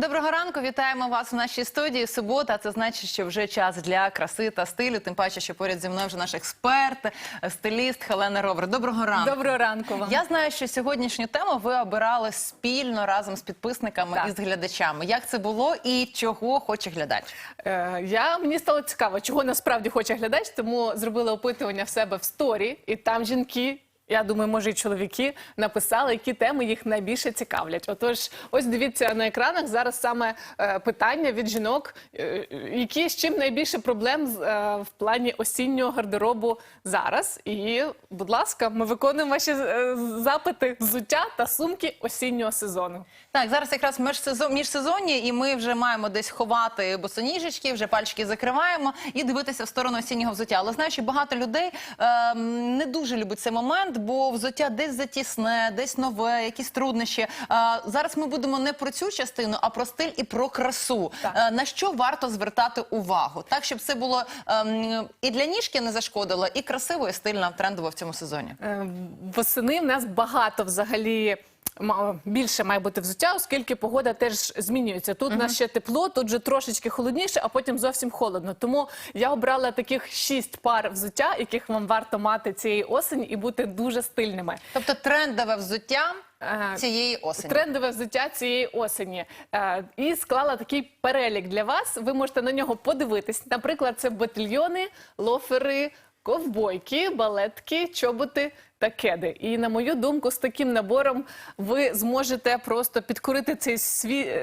Доброго ранку, вітаємо вас у нашій студії. Субота. Це значить, що вже час для краси та стилю. Тим паче, що поряд зі мною вже наш експерт, стиліст Хелена Ровер. Доброго ранку. Доброго ранку вам. Я знаю, що сьогоднішню тему ви обирали спільно разом з підписниками Так. і з глядачами. Як це було і чого хоче глядач? Е, я мені стало цікаво, чого насправді хоче глядач, тому зробила опитування в себе в сторі, і там жінки. Я думаю, може, і чоловіки написали, які теми їх найбільше цікавлять. Отож, ось дивіться на екранах зараз саме е, питання від жінок, е, які з чим найбільше проблем з, е, в плані осіннього гардеробу зараз. І, будь ласка, ми виконуємо ваші е, запити взуття та сумки осіннього сезону. Так, зараз якраз межсезон, міжсезонні, і ми вже маємо десь ховати босоніжечки, вже пальчики закриваємо і дивитися в сторону осіннього взуття. Але знаю, що багато людей ем, не дуже любить цей момент, бо взуття десь затісне, десь нове, якісь труднощі. Зараз ми будемо не про цю частину, а про стиль і про красу. Е, на що варто звертати увагу, так щоб це було ем, і для ніжки не зашкодило, і красиво, і стильно, трендово в цьому сезоні. Е, Восени в нас багато взагалі. Більше має бути взуття, оскільки погода теж змінюється. Тут у нас ще тепло, тут вже трошечки холодніше, а потім зовсім холодно. Тому я обрала таких шість пар взуття, яких вам варто мати цієї осені і бути дуже стильними. Тобто трендове взуття Е, цієї осені. Трендове взуття цієї осені. Е, і склала такий перелік для вас. Ви можете на нього подивитись. Наприклад, це ботильйони, лофери, ковбойки, балетки, чоботи та кеди. І на мою думку, з таким набором ви зможете просто підкорити цей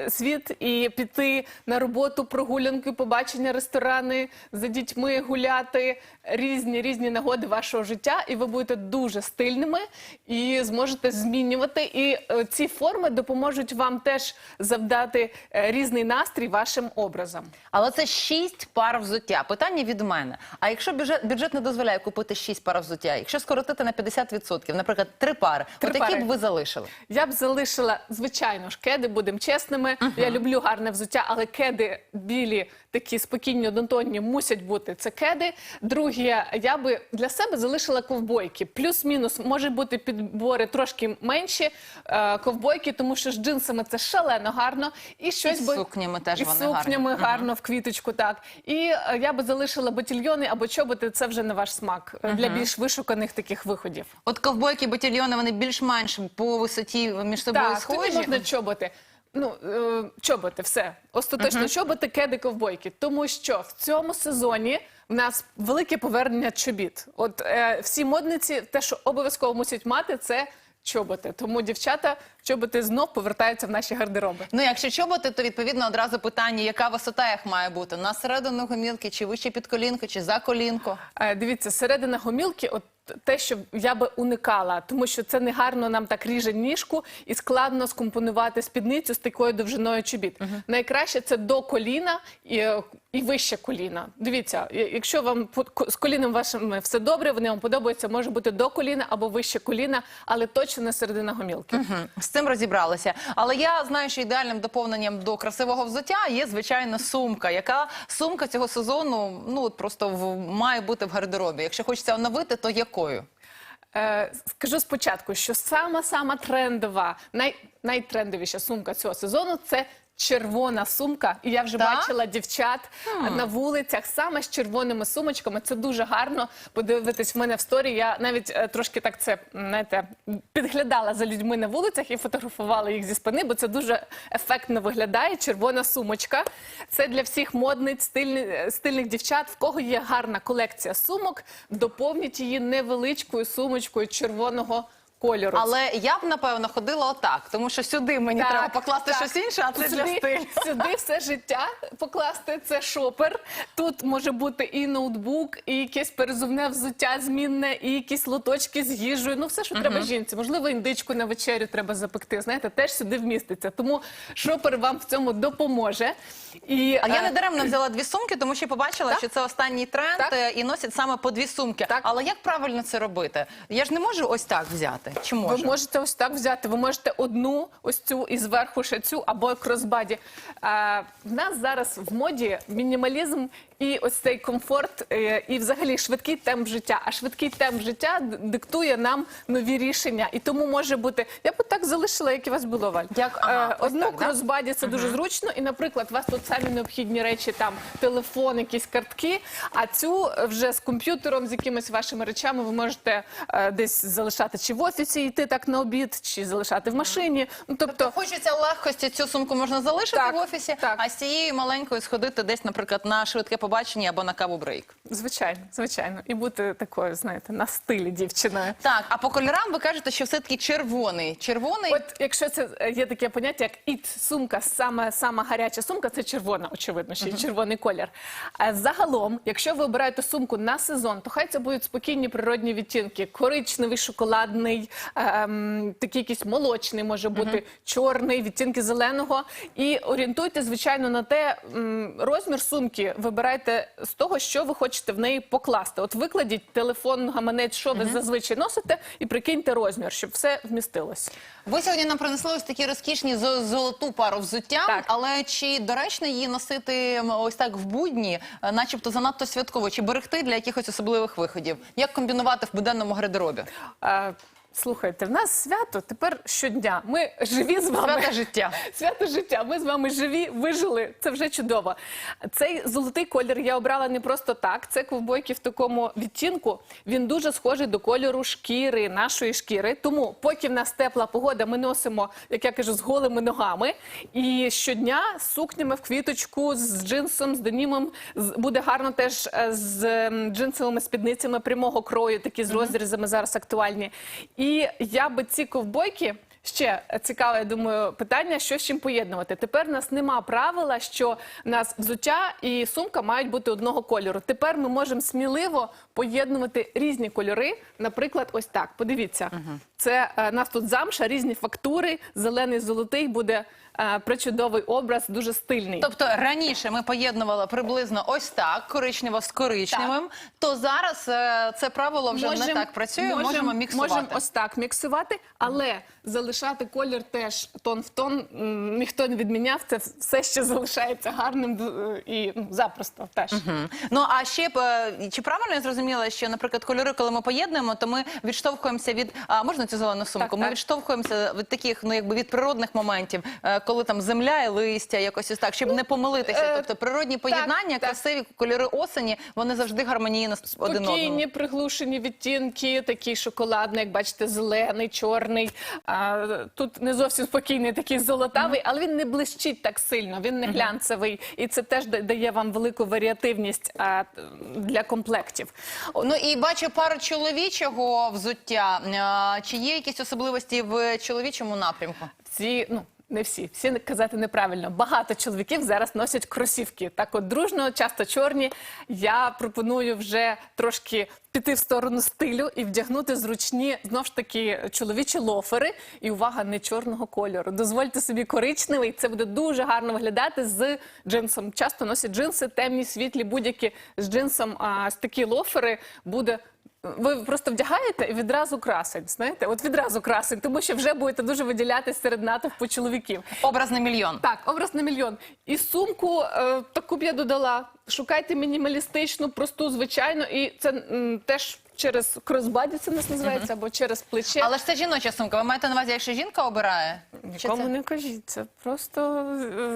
світ і піти на роботу, прогулянки, побачення, ресторани за дітьми гуляти, різні різні нагоди вашого життя, і ви будете дуже стильними і зможете змінювати. І е, ці форми допоможуть вам теж завдати е, різний настрій вашим образом. Але це шість пар взуття. Питання від мене. А якщо бюджет, бюджет не дозволяє купити шість пар взуття, якщо скоротити на 50%, наприклад, три пари, Три от які пари. б ви залишили? Я б залишила, звичайно ж, кеди, будемо чесними. Я люблю гарне взуття, але кеди білі, такі спокійні, однотонні, мусять бути. Це кеди. Друге, я би для себе залишила ковбойки. Плюс-мінус, може бути підбори трошки менші е, ковбойки, тому що з джинсами це шалено гарно. І щось з би сукнями теж і вони сукнями гарні. гарно в квіточку. Так і е, я би залишила ботильйони або чоботи. Це вже на ваш смак е, для більш вишуканих таких виходів. От ковбойки, батальйони, вони більш-менш по висоті між собою Так, схожі. тоді можна чоботи. Ну, е, чоботи, все. Остаточно чоботи, кеди, ковбойки. Тому що в цьому сезоні в нас велике повернення чобіт. От е, всі модниці, те, що обов'язково мусять мати, це чоботи. Тому дівчата чоботи знов повертаються в наші гардероби. Ну, якщо чоботи, то відповідно одразу питання, яка висота їх має бути? На середину гомілки, чи вище під колінко, чи за колінко? Е, Дивіться, середина гомілки, от те, що я би уникала, тому що це не гарно нам так ріже ніжку і складно скомпонувати спідницю з такою довжиною чобіт. Найкраще це до коліна і, е, і вище коліна. Дивіться, я- якщо вам по- ко- з коліном вашим все добре, вони вам подобаються, може бути до коліна або вище коліна, але точно не середина гомілки. Мгм, З цим розібралися. Але я знаю, що ідеальним доповненням до красивого взуття є звичайно сумка. Яка сумка цього сезону ну просто в, має бути в гардеробі. Якщо хочеться оновити, то якою? Е, скажу спочатку, що сама сама трендова, най, найтрендовіша сумка цього сезону це. Червона сумка, і я вже Так? бачила дівчат на вулицях саме з червоними сумочками. Це дуже гарно подивитись в мене в сторі. Я навіть е, трошки так це знаєте, підглядала за людьми на вулицях і фотографувала їх зі спини, бо це дуже ефектно виглядає. Червона сумочка. Це для всіх модниць, стильних, стильних дівчат. В кого є гарна колекція сумок, доповніть її невеличкою сумочкою червоного кольору. Але я б напевно ходила отак, тому що сюди мені Так, треба покласти так. щось інше, а це для Сюди- стилю. Сюди все життя покласти це шопер. Тут може бути і ноутбук, і якесь перезувне взуття змінне, і якісь лоточки з їжею. Ну все, що треба жінці. Можливо, індичку на вечерю треба запекти. Знаєте, теж сюди вміститься. Тому шопер вам в цьому допоможе. І А я е, не даремно взяла дві сумки, тому що побачила, Так. що це останній тренд Так. е, і носять саме по дві сумки. Так. Але як правильно це робити? Я ж не можу ось так взяти. Чи можу? Ви можете ось так взяти. Ви можете одну ось цю і зверху ще цю або кросбаді. Е, в нас зараз в моді мінімалізм і ось цей комфорт, е, і взагалі швидкий темп життя. А швидкий темп життя диктує нам нові рішення. І тому може бути. Я б так залишила, як і вас було Валь. Як- ага, Е, Одну так, да? кросбаді це дуже зручно. І, наприклад, у вас тут самі необхідні речі, там телефон, якісь картки. А цю вже з комп'ютером, з якимись вашими речами, ви можете е, десь залишати чи в офісі, йти так на обід, чи залишати в машині. Ну тобто. То хочеться легкості, цю сумку можна залишити Так, в офісі, так. а з цією маленькою сходити десь, наприклад, на швидке побачення або на каву брейк. Звичайно, звичайно, і бути такою, знаєте, на стилі дівчиною. Так, а по кольорам ви кажете, що все-таки червоний. Червоний От якщо це е, є таке поняття, як іт сумка, саме сама гаряча сумка, це червона, очевидно, ще й червоний колір. А загалом, якщо ви обираєте сумку на сезон, то хай це будуть спокійні природні відтінки: коричневий, шоколадний, ем, такий якийсь молочний може бути, чорний, відтінки зеленого. І орієнтуйте, звичайно, на те м, розмір сумки. Вибирайте з того, що ви хочете в неї покласти. От викладіть телефон, гаманець, що ви зазвичай носите, і прикиньте розмір, щоб все вмістилось. Ви сьогодні нам принесли ось такі розкішні зо- золоту пару взуття, Так. але чи доречно її носити ось так в будні, е, начебто занадто святково, чи берегти для якихось особливих виходів? Як комбінувати в буденному гардеробі? А, слухайте, в нас свято тепер щодня. Ми живі з вами. Свято життя. Свято життя. Ми з вами живі, вижили. Це вже чудово. Цей золотий колір я обрала не просто так. Це ковбойки в такому відтінку. Він дуже схожий до кольору шкіри, нашої шкіри. Тому, поки в нас тепла погода, ми носимо, як я кажу, з голими ногами. І щодня з сукнями в квіточку, з джинсом, з денімом. Буде гарно теж е, з джинсовими спідницями прямого крою, такі з розрізами зараз актуальні. І я би ці ковбойки. Ще цікаве, я думаю, питання, що з чим поєднувати. Тепер у нас нема правила, що у нас взуття і сумка мають бути одного кольору. Тепер ми можемо сміливо поєднувати різні кольори. Наприклад, ось так. Подивіться, це е, нас тут замша, різні фактури, зелений, золотий буде е, причудовий образ, дуже стильний. Тобто раніше ми поєднували приблизно ось так, коричнево з коричневим, то зараз е, це правило вже не так працює, можемо, міксувати. Можемо ось так міксувати, але залишати колір теж тон в тон м, ніхто не відміняв. Це все ще залишається гарним і ну, запросто теж. Мгм. Ну а ще б, е, чи правильно я зрозуміла, що, наприклад, кольори, коли ми поєднуємо, то ми відштовхуємося від а можна цю зелену сумку? Так, ми так. відштовхуємося від таких, ну якби від природних моментів, е, коли там земля і листя, якось ось так, щоб не помилитися. е, тобто природні поєднання, красиві кольори осені, вони завжди гармонійно один одному. Спокійні, приглушені відтінки, такий шоколадний, як бачите, зелений, чорний. А, тут не зовсім спокійний, такий золотавий, але він не блищить так сильно, він не глянцевий. І це теж да- дає вам велику варіативність а, для комплектів. Ну і бачу пару чоловічого взуття. Чи є якісь особливості в чоловічому напрямку? Всі, ну не всі, всі казати неправильно. Багато чоловіків зараз носять кросівки. Так, от дружно, часто чорні. Я пропоную вже трошки піти в сторону стилю і вдягнути зручні знов ж таки чоловічі лофери. І увага не чорного кольору. Дозвольте собі коричневий. Це буде дуже гарно виглядати з джинсом. Часто носять джинси, темні, світлі, будь-які з джинсом. А з такі лофери буде. Ви просто вдягаєте і відразу красень, знаєте, от відразу красень, тому що вже будете дуже виділятися серед натовпу чоловіків. Образ на мільйон. Так, образ на мільйон. І сумку е, таку б я додала. Шукайте мінімалістичну, просту, звичайну, і це м, теж через кросбаді це нас називається, або через плече. Але ж це жіноча сумка. Ви маєте на увазі, якщо жінка обирає? Чи Нікому це- не кажіть, це просто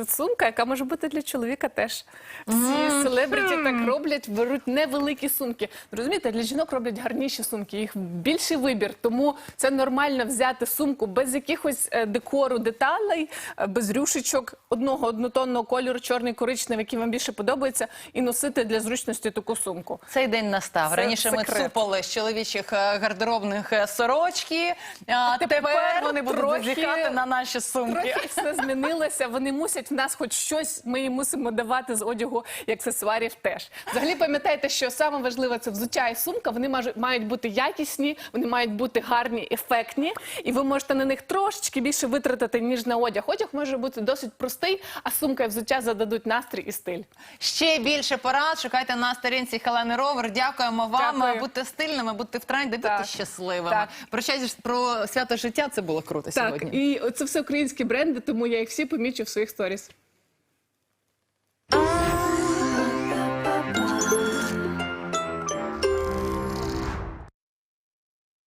е, сумка, яка може бути для чоловіка теж. Всі селебриті так роблять, беруть невеликі сумки. Розумієте, для жінок роблять гарніші сумки, їх більший вибір. Тому це нормально взяти сумку без якихось е, декору, деталей, е, без рюшечок, одного однотонного кольору, чорний, коричневий, який вам більше подобається, і носити для зручності таку сумку. Цей день настав. Це Раніше ми секрет. цупали з чоловічих е, гардеробних е, сорочки, а тепер, тепер вони будуть трохи- зазіхати на наші сумки. Трохи все змінилося. Вони мусять в нас хоч щось. Ми їм мусимо давати з одягу і аксесуарів теж. Взагалі пам'ятайте, що саме важливе це взуття і сумка. Вони мають бути якісні, вони мають бути гарні, ефектні, і ви можете на них трошечки більше витратити ніж на одяг. Одяг може бути досить простий, а сумка і взуття зададуть настрій і стиль. Ще більше порад шукайте на сторінці Хелени Ровер. Дякуємо вам. Дякую. Будьте стильними, будьте в тренді, будьте Так. щасливими. Так. Прощайтесь про свято життя. Це було круто Так, сьогодні. і це все українські бренди, тому я їх всі помічу в своїх сторіс.